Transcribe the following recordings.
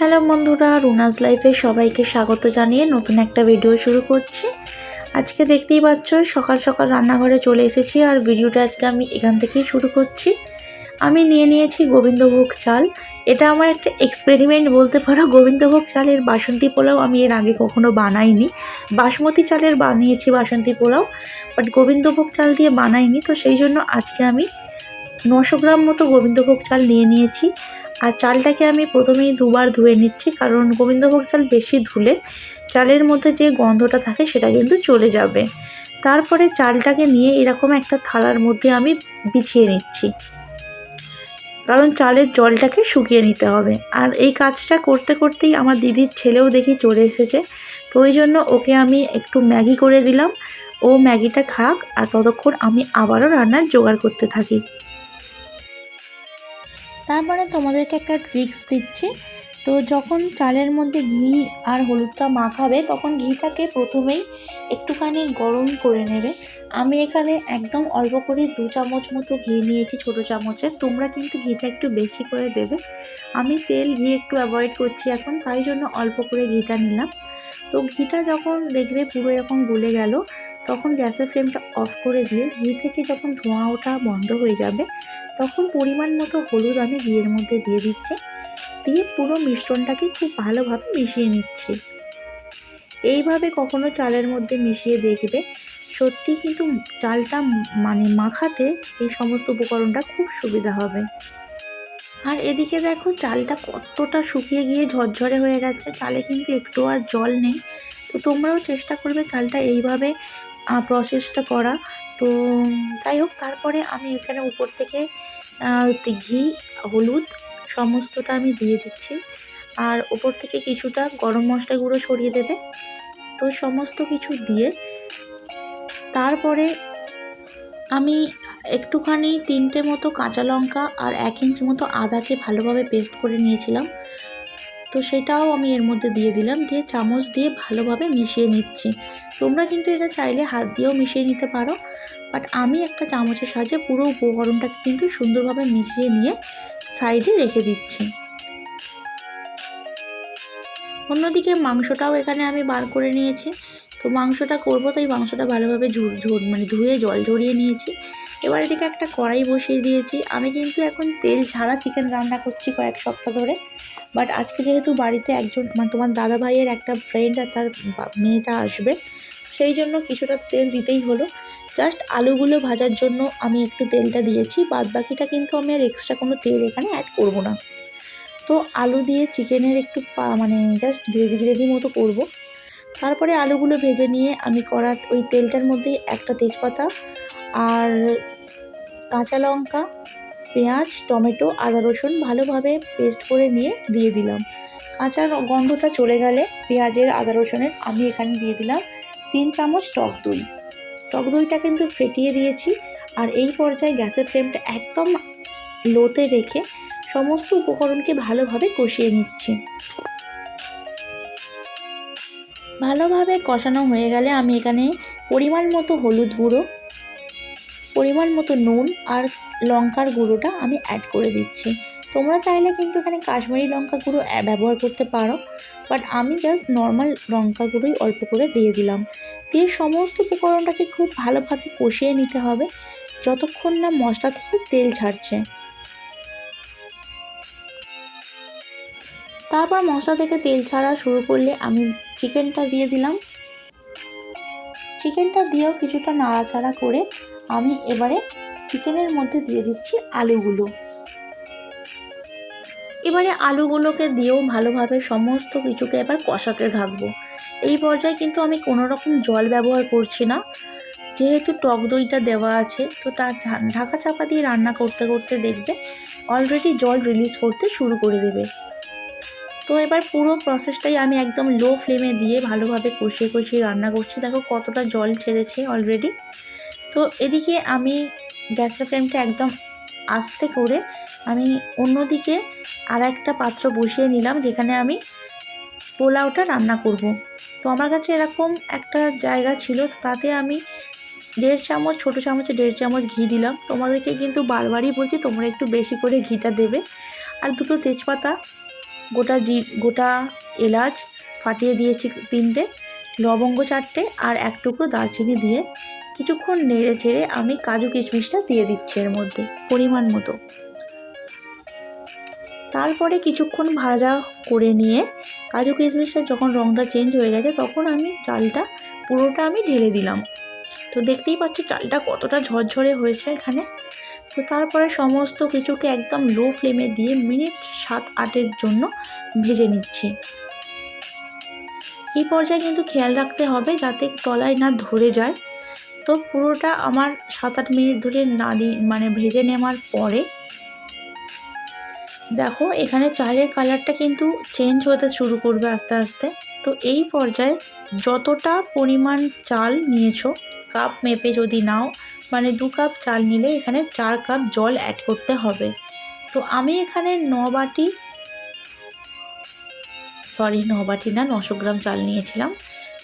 Hello বন্ধুরা রুনাস লাইফে সবাইকে স্বাগত জানিয়ে নতুন একটা ভিডিও শুরু করছি। আজকে দেখতেই পাচ্ছ, সকাল সকাল রান্নাঘরে চলে এসেছি আর ভিডিওটা আজকে আমি এখান থেকেই শুরু করছি। আমি নিয়ে নিয়েছি গোবিন্দভোগ চাল। এটা আমার একটা এক্সপেরিমেন্ট বলতে পারো, গোবিন্দভোগ চালের বাসন্তী পোলাও আমি এর আগে কখনো বানাইনি। বাসমতি চালের বানিয়েছি বাসন্তী পোলাও বাট গোবিন্দভোগ চাল দিয়ে বানাইনি, তো সেই জন্য আজকে আমি নশো গ্রাম মতো গোবিন্দভোগ চাল নিয়ে নিয়েছি। আর চালটাকে আমি প্রথমেই দুবার ধুয়ে নিচ্ছি, কারণ গোবিন্দভোগ চাল বেশি ধুলে চালের মধ্যে যে গন্ধটা থাকে সেটা কিন্তু চলে যাবে। তারপরে চালটাকে নিয়ে এরকম একটা থালার মধ্যে আমি বিছিয়ে নিচ্ছি, কারণ চালের জলটাকে শুকিয়ে নিতে হবে। আর এই কাজটা করতে করতেই আমার দিদির ছেলেও দেখি চলে এসেছে, তো ওই জন্য ওকে আমি একটু ম্যাগি করে দিলাম। ও ম্যাগিটা খাক আর ততক্ষণ আমি আবারও রান্নার জোগাড় করতে থাকি। তারপরে তোমাদেরকে একটা ট্রিক্স দিচ্ছি। তো যখন চালের মধ্যে ঘি আর হলুদটা মাখাবে, তখন ঘিটাকে প্রথমেই একটুখানি গরম করে নেবে। আমি এখানে একদম অল্প করে দু চামচ মতো ঘি নিয়েছি ছোটো চামচের। তোমরা কিন্তু ঘিটা একটু বেশি করে দেবে। আমি তেল ঘি একটু অ্যাভয়েড করছি এখন, তাই জন্য অল্প করে ঘিটা নিলাম। তো ঘিটা যখন দেখবে পুরো এরকম গলে গেল তখন গ্যাসের ফ্লেমটা অফ করে দিয়ে ঘি থেকে যখন ধোঁয়া ওঠা বন্ধ হয়ে যাবে, তখন পরিমাণ মতো হলুদ আমি ঘিয়ের মধ্যে দিয়ে দিচ্ছি। দিয়ে পুরো মিশ্রণটাকে খুব ভালোভাবে মিশিয়ে নিচ্ছি। এইভাবে কখনো চালের মধ্যে মিশিয়ে দেখবে, সত্যি কিন্তু চালটা মানে মাখাতে এই সমস্ত উপকরণটা খুব সুবিধা হবে। আর এদিকে দেখো চালটা কতটা শুকিয়ে গিয়ে ঝরঝরে হয়ে গেছে, চালে কিন্তু একটু আর জল নেই। তো তোমরাও চেষ্টা করবে চালটা এইভাবে প্রসেসটা করা। তো যাই হোক তারপরে আমি এখানে উপর থেকে ঘি, হলুদ সমস্তটা আমি দিয়ে দিচ্ছি। আর ওপর থেকে কিছুটা গরম মশলা গুঁড়ো সরিয়ে দেবে। তো সমস্ত কিছু দিয়ে তারপরে আমি একটুখানি তিনটে মতো কাঁচা লঙ্কা আর এক ইঞ্চ মতো আদাকে ভালোভাবে পেস্ট করে নিয়েছিলাম। তো সেটাও আমি এর মধ্যে দিয়ে দিলাম। দিয়ে চামচ দিয়ে ভালোভাবে মিশিয়ে নিচ্ছি। তোমরা কিন্তু এটা চাইলে হাত দিয়েও মিশিয়ে নিতে পারো বাট আমি একটা চামচের সাহায্যে পুরো উপকরণটাকে কিন্তু সুন্দরভাবে মিশিয়ে নিয়ে সাইডে রেখে দিচ্ছি। অন্যদিকে মাংসটাও এখানে আমি বার করে নিয়েছি। তো মাংসটা করব, তাই মাংসটা ভালোভাবে ঝুর ঝুর মানে ধুয়ে জল ঝরিয়ে নিয়েছি। এবার এদিকে একটা কড়াই বসিয়ে দিয়েছি। আমি কিন্তু এখন তেল ছাড়া চিকেন রান্না করছি কয়েক সপ্তাহ ধরে। বাট আজকে যেহেতু বাড়িতে একজন মানে তোমার দাদা ভাইয়ের একটা ফ্রেন্ড আর তার মেয়েটা আসবে, সেই জন্য কিছুটা তেল দিতেই হলো। জাস্ট আলুগুলো ভাজার জন্য আমি একটু তেলটা দিয়েছি, বাদ বাকিটা কিন্তু আমি আর এক্সট্রা কোনো তেল এখানে অ্যাড করব না। তো আলু দিয়ে চিকেনের একটু মানে জাস্ট গ্রেভি গ্রেভি মতো করব। তারপরে আলুগুলো ভেজে নিয়ে আমি করার ওই তেলটার মধ্যে একটা তেজপাতা আর কাঁচা লঙ্কা, পেঁয়াজ, টমেটো, আদা রসুন ভালোভাবে পেস্ট করে নিয়ে দিয়ে দিলাম। কাঁচা গন্ধটা চলে গেলে পেঁয়াজের, আদা রসুনের আমি এখানে দিয়ে দিলাম তিন চামচ টক দই। টক দইটা কিন্তু ফেটিয়ে দিয়েছি আর এই পর্যায়ে গ্যাসের ফ্লেমটা একদম লোতে রেখে সমস্ত উপকরণকে ভালোভাবে কষিয়ে নিচ্ছি। ভালোভাবে কষানো হয়ে গেলে আমি এখানে পরিমাণ মতো হলুদ গুঁড়ো পরিমাণ মতো নুন আর লঙ্কার গুঁড়োটা আমি অ্যাড করে দিচ্ছি। তোমরা চাইলে কিন্তু এখানে কাশ্মীরি লঙ্কা গুঁড়ো ব্যবহার করতে পারো বাট আমি জাস্ট নর্মাল লঙ্কা গুঁড়োই অল্প করে দিয়ে দিলাম। দিয়ে সমস্ত উপকরণটাকে খুব ভালোভাবে কষিয়ে নিতে হবে, যতক্ষণ না মশলা থেকে তেল ছাড়ছে। তারপর মশলা থেকে তেল ছাড়া শুরু করলে আমি চিকেনটা দিয়ে দিলাম। চিকেনটা দিয়েও কিছুটা নাড়াচাড়া করে আমি এবারে চিকেনের মধ্যে দিয়ে দিচ্ছি আলুগুলো। এবারে আলুগুলোকে দিয়েও ভালোভাবে সমস্ত কিছুকে এবার কষাতে থাকব। এই পর্যায়ে কিন্তু আমি কোনো রকম জল ব্যবহার করছি না। যেহেতু টক দইটা দেওয়া আছে, তো তা ঢাকা চাপা দিয়ে রান্না করতে করতে দেখবে অলরেডি জল রিলিজ করতে শুরু করে দেবে। তো এবার পুরো প্রসেসটাই আমি একদম লো ফ্লেমে দিয়ে ভালোভাবে কষিয়ে কষিয়ে রান্না করছি। দেখো কতটা জল ছেড়েছে অলরেডি তো এদিকে আমি গ্যাসের ফ্লেমটা একদম আস্তে করে আমি অন্যদিকে আর একটা পাত্র বসিয়ে নিলাম, যেখানে আমি পোলাওটা রান্না করব। তো আমার কাছে এরকম একটা জায়গা ছিল তাতে আমি দেড় চামচ, ছোটো চামচে দেড় চামচ ঘি দিলাম তোমাদেরকে কিন্তু বারবারই বলছি, তোমরা একটু বেশি করে ঘিটা দেবে আর দুটো তেজপাতা, গোটা জি, গোটা এলাচ ফাটিয়ে দিয়েছি তিনটে, লবঙ্গ চারটে, আর এক টুকরো দারচিনি দিয়ে কিছুক্ষণ নেড়ে চেড়ে আমি কাজু কিশমিশটা দিয়ে দিচ্ছি এর মধ্যে, পরিমাণ মতো। তারপরে কিছুক্ষণ ভাজা করে নিয়ে কাজু কিশমিশটা যখন রঙটা চেঞ্জ হয়ে গেছে, তখন আমি চালটা, পুরোটা আমি ঢেলে দিলাম। তো দেখতেই পাচ্ছ চালটা কতটা ঝরঝরে হয়েছে এখানে। তো তারপরে সমস্ত কিছুকে একদম লো ফ্লেমে দিয়ে মিনিট সাত আটের জন্য ভেজে নিচ্ছি। এই পর্যায়ে কিন্তু খেয়াল রাখতে হবে যাতে তলায় না ধরে যায়। তো পুরোটা আমার সাত আট মিনিট ধরে নাড়ি মানে ভেজে নেওয়ার পরে দেখো এখানে চালের কালারটা কিন্তু চেঞ্জ হতে শুরু করবে আস্তে আস্তে। তো এই পর্যায়ে যতটা পরিমাণ চাল নিয়েছো কাপ মেপে যদি নাও মানে দু কাপ চাল নিলে এখানে চার কাপ জল অ্যাড করতে হবে। তো আমি এখানে ন বাটি সরি ন বাটি না, নশো গ্রাম চাল নিয়েছিলাম।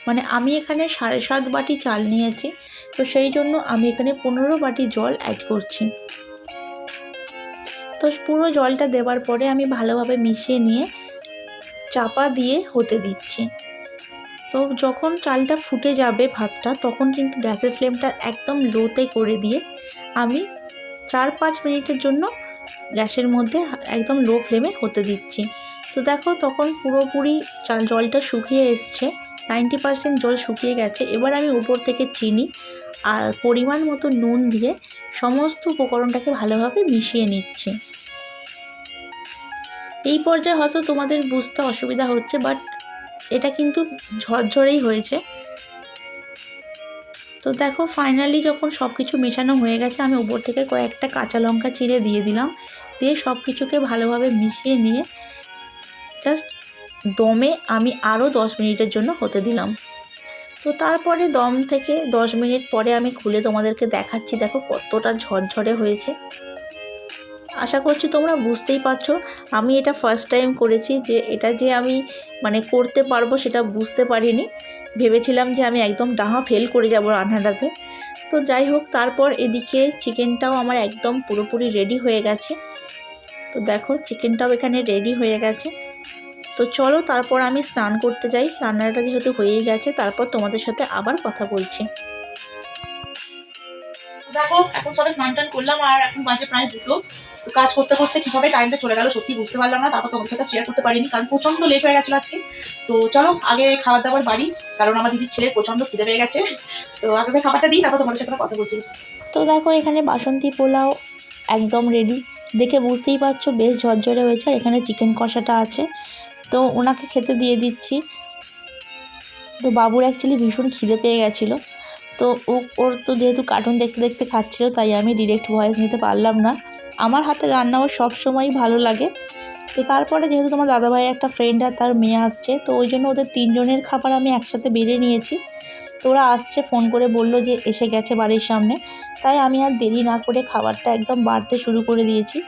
মানে আমি এখানে সাড়ে সাত বাটি চাল নিয়েছি। তো সেই জন্য আমি এখানে পনেরো বাটি জল অ্যাড করছি। তো পুরো জলটা দেওয়ার পরে আমি ভালোভাবে মিশিয়ে নিয়ে চাপা দিয়ে হতে দিচ্ছি। তো যখন চালটা ফুটে যাবে ভাতটা, তখন কিন্তু গ্যাসের ফ্লেমটা একদম লোতে করে দিয়ে আমি চার পাঁচ মিনিটের জন্য গ্যাসের মধ্যে একদম লো ফ্লেমে হতে দিচ্ছি। তো দেখো তখন পুরোপুরি চাল জলটা শুকিয়ে এসছে। নাইনটি পারসেন্ট জল শুকিয়ে গেছে। এবার আমি উপর থেকে চিনি আর পরিমাণ মতো নুন দিয়ে সমস্ত উপকরণটাকে ভালোভাবে মিশিয়ে নিচ্ছি। এই পর্যায়ে হয়তো তোমাদের বুঝতে অসুবিধা হচ্ছে বাট এটা কিন্তু ঝরঝরেই হয়েছে। তো দেখো ফাইনালি যখন সব কিছু মেশানো হয়ে গেছে, আমি উপর থেকে কয়েকটা কাঁচা লঙ্কা চিড়ে দিয়ে দিলাম। দিয়ে সব কিছুকে ভালোভাবে মিশিয়ে নিয়ে জাস্ট দমে আমি আরও দশ মিনিটের জন্য হতে দিলাম। তো তারপরে দম থেকে দশ মিনিট পরে আমি খুলে তোমাদেরকে দেখাচ্ছি, দেখো কতটা ঝরঝরে হয়েছে। আশা করছি তোমরা বুঝতেই পারছ, আমি এটা ফার্স্ট টাইম করেছি যে এটা যে আমি মানে করতে পারব সেটা বুঝতে পারিনি। ভেবেছিলাম যে আমি একদম ডাহা ফেল করে যাব রান্নাটাতে। তো যাই হোক, তারপর এদিকে চিকেনটাও আমার একদম পুরোপুরি রেডি হয়ে গেছে। তো দেখো চিকেনটাও এখানে রেডি হয়ে গেছে। তো চলো তারপর আমি স্নান করতে যাই। রান্নাটা যেহেতু হয়েই গেছে তারপর তোমাদের সাথে আবার কথা বলছি। দেখো এখন সবে স্নান টান করলাম আর এখন বাজে প্রায় দুটো। তো কাজ করতে করতে কীভাবে টাইমটা চলে গেল সত্যি বুঝতে পারলাম না তারপর তোমাদের সাথে শেয়ার করতে পারিনি কারণ প্রচণ্ড লেট হয়ে গেছিল আজকে। তো চলো আগে খাবার দাবার বাড়ি কারণ আমার দিদির ছেলের প্রচণ্ড খিদে পেয়ে গেছে। তো আগে খাবারটা দিই তারপর তোমাদের সাথে কথা বলছি। তো দেখো এখানে বাসন্তী পোলাও একদম রেডি দেখে বুঝতেই পারছ বেশ ঝরঝরে হয়েছে আর এখানে চিকেন কষাটা আছে। তো ওনাকে খেতে দিয়ে দিচ্ছি। তো বাবুর অ্যাকচুয়ালি ভীষণ খিদে পেয়ে গেছিল। তো ও, ওর তো যেহেতু কার্টুন দেখতে দেখতে খাচ্ছিলো, তাই আমি ডিরেক্ট ভয়েস নিতে পারলাম না। আমার হাতে রান্না ওর সবসময়ই ভালো লাগে। তো তারপরে যেহেতু তোমার দাদাভাইয়ের একটা ফ্রেন্ড আর তার মেয়ে আসছে, তো ওই জন্য ওদের তিনজনের খাবার আমি একসাথে বেড়ে নিয়েছি। তো ওরা আসছে ফোন করে বলল যে এসে গেছে বাড়ির সামনে। তাই আমি আর দেরি না করে খাবারটা একদম বাড়তে শুরু করে দিয়েছি।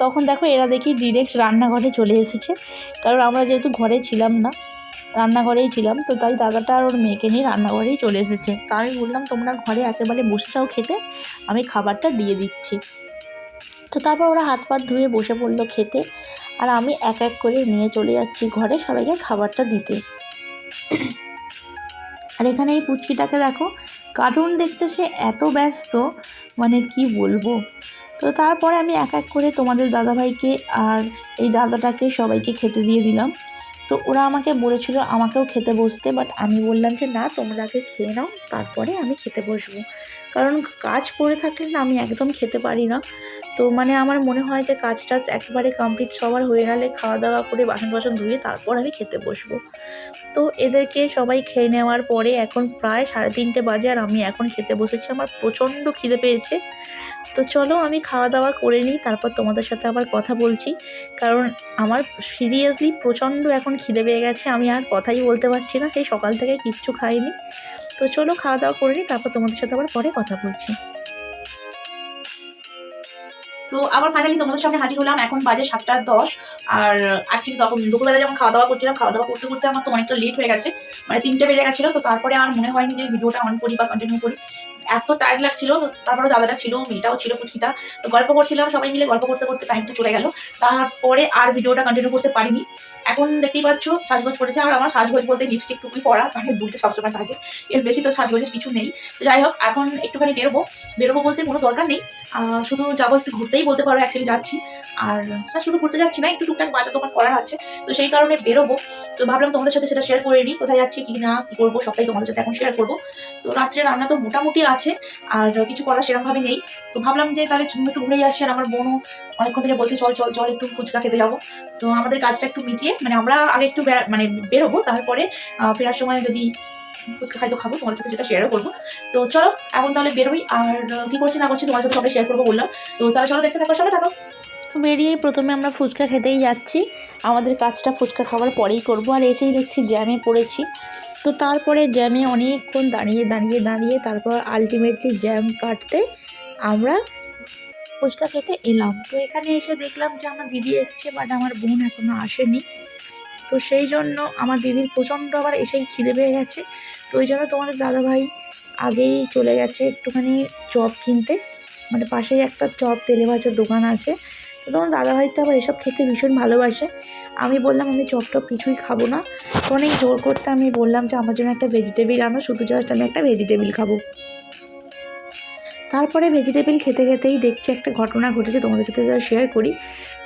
তখন দেখো এরা দেখি ডিরেক্ট রান্নাঘরে চলে এসেছে। কারণ আমরা যেহেতু ঘরে ছিলাম না, রান্নাঘরেই ছিলাম, তো তাই দাদাটা আর ওর মেয়েকে নিয়ে রান্নাঘরেই চলে এসেছে। তা আমি বললাম, তোমরা ঘরে একেবারে বসে যাও খেতে, আমি খাবারটা দিয়ে দিচ্ছি। তো তারপর ওরা হাত পাত ধুয়ে বসে পড়ল খেতে, আর আমি এক এক করে নিয়ে চলে যাচ্ছি ঘরে সবাইকে খাবারটা দিতে। আর এখানে এই পুচকিটাকে দেখো, কার্টুন দেখতে সে এত ব্যস্ত মানে কি বলব? তো তারপরে আমি এক এক করে তোমাদের দাদাভাইকে আর এই দাদাটাকে সবাইকে খেতে দিয়ে দিলাম। তো ওরা আমাকে বলেছিল আমাকেও খেতে বসতে বাট আমি বললাম যে, না, তোমরা আগে খেয়ে নাও, তারপরে আমি খেতে বসবো। কারণ কাজ পড়ে থাকলে না, আমি একদম খেতে পারি না। তো মানে আমার মনে হয় যে কাজ টাজ একেবারে কমপ্লিট সবার হয়ে গেলে খাওয়া দাওয়া করে বাসন বাসন ধুয়ে তারপর আমি খেতে বসবো। তো এদেরকে সবাই খেয়ে নেওয়ার পরে এখন প্রায় সাড়ে তিনটে বাজে আর আমি এখন খেতে বসেছি। আমার প্রচণ্ড খিদে পেয়েছে। তো চলো আমি খাওয়া দাওয়া করে নিই, তারপর তোমাদের সাথে আবার কথা বলছি। কারণ আমার সিরিয়াসলি প্রচণ্ড এখন খিদে পেয়ে গেছে, আমি আর কথাই বলতে পারছি না, সেই সকাল থেকে কিচ্ছু খাইনি। তো চলো খাওয়া দাওয়া করে নিই, তারপর তোমাদের সাথে আবার পরে কথা বলছি। তো আবার ফাইনালি তোমাদের সামনে হাজির হলাম, এখন বাজে সাতটা দশ, আর অ্যাকচুয়ালি তখন দুপুরবেলা যেমন খাওয়া দাওয়া করছিলাম খাওয়া দাওয়া করতে করতে আমার তো অনেকটা লেট হয়ে গেছে মানে তিনটে বেজে গেছিল, তো তারপরে আর মনে হয়নি যে ভিডিওটা অন করি বা কন্টিনিউ করি। এত টায়ার্ড লাগছিল, তারপরে দাদাটা ছিল, মেয়েটাও ছিল, পুচকিটা। তো গল্প করছিলাম, সবাই মিলে গল্প করতে করতে টাইমটা চলে গেল। তারপরে আর ভিডিওটা কন্টিনিউ করতে পারিনি। এখন দেখতেই পাচ্ছ, সাজগোজ করেছে, আর আমার সাজগোজ বলতে লিপস্টিক টুকুই পরা মানে দুটো সবসময় থাকে। এর বেশি তো সাজগোজের কিছু নেই। তো যাই হোক, এখন একটুখানি বেরোবো। বেরোবো বলতে কোনো দরকার নেই। শুধু যাব একটু ঘুরতেই বলতে পারো অ্যাকচুয়ালি যাচ্ছি। আর শুধু ঘুরতে যাচ্ছি না, একটু টুকটাক বাজার দোকান করার আছে। তো সেই কারণে বেরোবো। তো ভাবলাম তোমাদের সাথে সেটা শেয়ার করে নিই, কোথায় যাচ্ছি, কি না, কি করব, সবটাই তোমাদের সাথে এখন শেয়ার করব। তো রাত্রে রান্না তো মোটামুটি আছে, আর কিছু করার সেরকমভাবে নেই। তো ভাবলাম যে তাহলে একটু ঘুরেই আসি আর আমার বোনও অনেকক্ষণ থেকে বলছে, চল চল চল, একটু ফুচকা খেতে যাব। তো আমাদের কাজটা একটু মিটিয়ে মানে আমরা আগে একটু মানে বেরোবো, তারপরে ফেরার সময় যদি ফুচকা খাই তো খাব তোমার সাথে সেটা শেয়ারও করব। তো চলো, এখন তাহলে বেরোই, আর কি করছি না করছি তোমার সাথে সবাই শেয়ার করব বললাম। তো তাহলে চলো, দেখতে থাকো, সঙ্গে থাকো। তো বেরিয়েই প্রথমে আমরা ফুচকা খেতেই যাচ্ছি। আমাদের কাজটা ফুচকা খাওয়ার পরেই করব। আর এসেই দেখছি জ্যামে পড়েছি। তো তারপরে জ্যামে অনেকক্ষণ দাঁড়িয়ে দাঁড়িয়ে দাঁড়িয়ে তারপর আলটিমেটলি জ্যাম কাটতে আমরা ফুচকা খেতে এলাম। তো এখানে এসে দেখলাম যে আমার দিদি এসছে বাট আমার বোন এখনও আসেনি। তো সেই জন্য আমার দিদির প্রচণ্ড আবার এসেই খিদে পেয়ে গেছে। তো ওই জন্য তোমাদের দাদাভাই আগেই চলে গেছে একটুখানি চপ কিনতে। মানে পাশেই একটা চপ তেলে ভাজার দোকান আছে। তোমার দাদাভাই তো আবার এসব খেতে ভীষণ ভালোবাসে। আমি বললাম, আমি চপ টপ কিছুই খাব না। তো অনেক জোর করতে আমি বললাম যে, আমার জন্য একটা ভেজিটেবিল আনো, শুধু জাস্ট আমি একটা ভেজিটেবিল খাব। তারপরে ভেজিটেবিল খেতে খেতেই দেখছি একটা ঘটনা ঘটেছে, তোমাদের সাথে যা শেয়ার করি।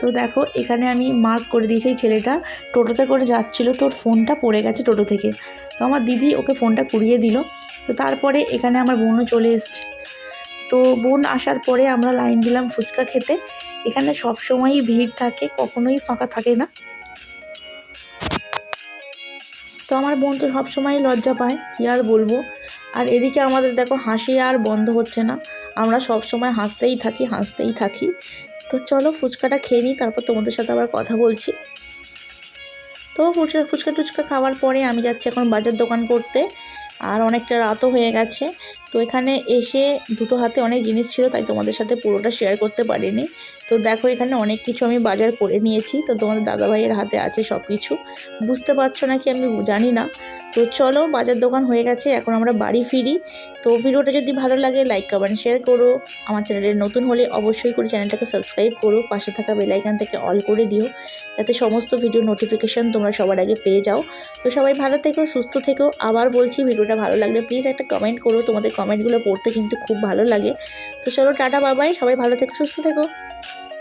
তো দেখো, এখানে আমি মার্ক করে দিয়েছি এই ছেলেটা। টোটোতে করে যাচ্ছিল, তোর ফোনটা পড়ে গেছে টোটো থেকে। তো আমার দিদি ওকে ফোনটা কুড়িয়ে দিল। তো তারপরে এখানে আমার বোনও চলে এসছে। তো বোন আসার পরে আমরা লাইন দিলাম ফুচকা খেতে। এখানে সব সময়ই ভিড় থাকে, কখনোই ফাঁকা থাকে না। তো আমার বোন তো সবসময় লজ্জা পায়, কী আর বলব? আর এদিকে আমাদের দেখো হাসি আর বন্ধ হচ্ছে না। আমরা সব সময় হাসতেই থাকি হাসতেই থাকি। তো চলো ফুচকাটা খেয়ে নিই, তারপর তোমাদের সাথে আবার কথা বলছি। তো ফুচকা ফুচকা টুচকা খাওয়ার পরে আমি যাচ্ছি এখন বাজার দোকান করতে। আর অনেকটা রাতও হয়ে গেছে। তো এখানে এসে দুটো হাতে অনেক জিনিস ছিল, তাই তোমাদের সাথে পুরোটা শেয়ার করতে পারিনি। তো দেখো, এখানে অনেক কিছু আমি বাজার করে নিয়েছি। তো তোমাদের দাদাভাইয়ের হাতে আছে সব কিছু বুঝতে পারছ না কি আমি জানি না। তো চলো বাজার দোকান হয়ে গেছে, এখন আমরা বাড়ি ফিরি। তো ভিডিওটা যদি ভালো লাগে লাইক কমেন্ট শেয়ার করো। আমার চ্যানেলে নতুন হলে অবশ্যই করে চ্যানেলটাকে সাবস্ক্রাইব করো। পাশে থাকা বেলাইকান থেকে অল করে দিও। যাতে সমস্ত ভিডিও নোটিফিকেশান তোমরা সবার আগে পেয়ে যাও। তো সবাই ভালো থেকো, সুস্থ থেকো। আবার বলছি, ভিডিওটা ভালো লাগলে প্লিজ একটা কমেন্ট করো। তোমাদের কমেন্টগুলো পড়তে কিন্তু খুব ভালো লাগে। তো চলো টাটা বাবাই সবাই ভালো থেকো, সুস্থ থেকো।